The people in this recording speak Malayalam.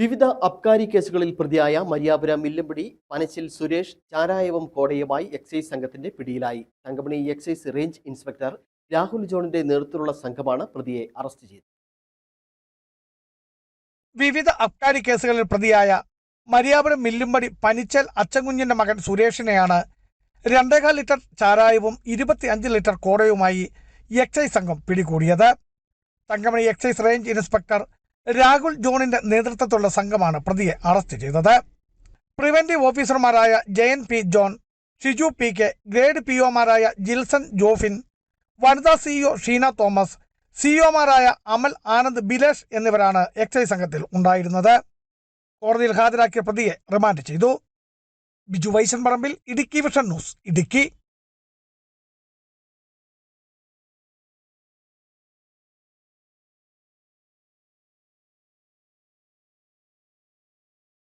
വിവിധ അബ്കാരി കേസുകളിൽ പ്രതിയായ മരിയാപുര മില്ലമ്പടി പനച്ചിൽ സുരേഷ് ചാരായവും കോടയുമായി എക്സൈസ് സംഘത്തിന്റെ പിടിയിലായി. Thankamani excise range inspector Rahul ജോണിന്റെ നേതൃത്വത്തിലുള്ള സംഘമാണ് പ്രതിയെ അറസ്റ്റ് ചെയ്തത്. വിവിധ അബ്കാരി കേസുകളിൽ പ്രതിയായ മരിയാപുരം മില്ലുംപടി പനിച്ചൽ അച്ചൻകുഞ്ഞിന്റെ മകൻ സുരേഷിനെയാണ് രണ്ടേകാൽ ലിറ്റർ ചാരായവും ഇരുപത്തിയഞ്ച് ലിറ്റർ കോടയുമായി എക്സൈസ് സംഘം പിടികൂടിയത്. Thankamani excise range inspector Rahul ജോണിന്റെ നേതൃത്വത്തിലുള്ള സംഘമാണ് പ്രതിയെ അറസ്റ്റ് ചെയ്തത്. പ്രിവന്റീവ് ഓഫീസർമാരായ Jayan P John Shiju P K grade P ഒമാരായ Jilson Jofin വനിതാ സിഇഒ ഷീന തോമസ് സിഇഒമാരായ അമൽ ആനന്ദ് ബിലേഷ് എന്നിവരാണ് എക്സൈസ് സംഘത്തിൽ ഉണ്ടായിരുന്നത്. കോടതിയിൽ ഹാജരാക്കിയ പ്രതിയെ റിമാൻഡ് ചെയ്തു. Biju Vaishan Parambil Idukki vision news Idukki.